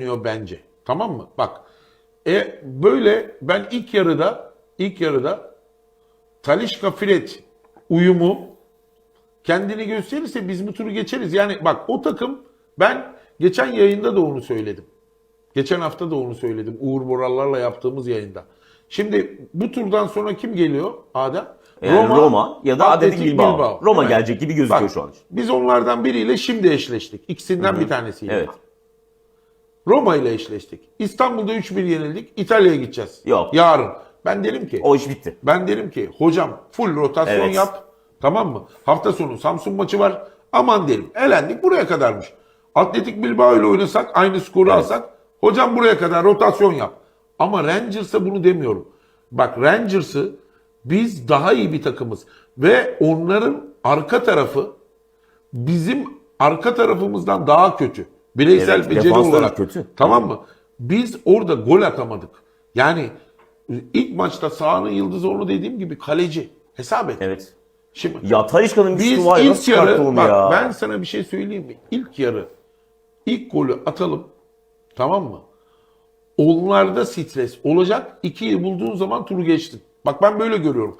oynuyor bence. Tamam mı? Bak. E böyle ben ilk yarıda ilk yarıda Talişka Fred uyumu kendini gösterirse biz bu turu geçeriz. Yani bak o takım ben geçen yayında da onu söyledim. Geçen hafta da onu söyledim. Uğur Borallar'la yaptığımız yayında. Şimdi bu turdan sonra kim geliyor Adem? Yani Roma, ya da Atletik Bilbao. Roma Evet. gelecek gibi gözüküyor Bak, şu an. Biz onlardan biriyle şimdi eşleştik. İkisinden bir tanesiyle. Evet. Roma ile eşleştik. İstanbul'da 3-1 yenildik. İtalya'ya gideceğiz. Yok. Yarın. Ben derim ki O iş bitti. ben derim ki hocam full rotasyon Evet. yap. Tamam mı? Hafta sonu Samsun maçı var. Aman derim. Elendik buraya kadarmış. Atletik Bilbao ile oynasak aynı skoru alsak hocam buraya kadar rotasyon yap. Ama Rangers'a bunu demiyorum. Bak Rangers'ı biz daha iyi bir takımız ve onların arka tarafı bizim arka tarafımızdan daha kötü. Bireysel Evet, beceri olarak. kötü. Tamam mı? Biz orada gol atamadık. Yani ilk maçta sahanın yıldızı onu dediğim gibi kaleci. Hesap et. Evet. Şimdi Ya Talişka'nın bir şutu var ya, nasıl yarı bak ya? ben sana bir şey söyleyeyim mi? İlk yarı ilk golü atalım. Tamam mı? Onlarda stres olacak. İkiyi bulduğun zaman turu geçtin. Bak ben böyle görüyorum.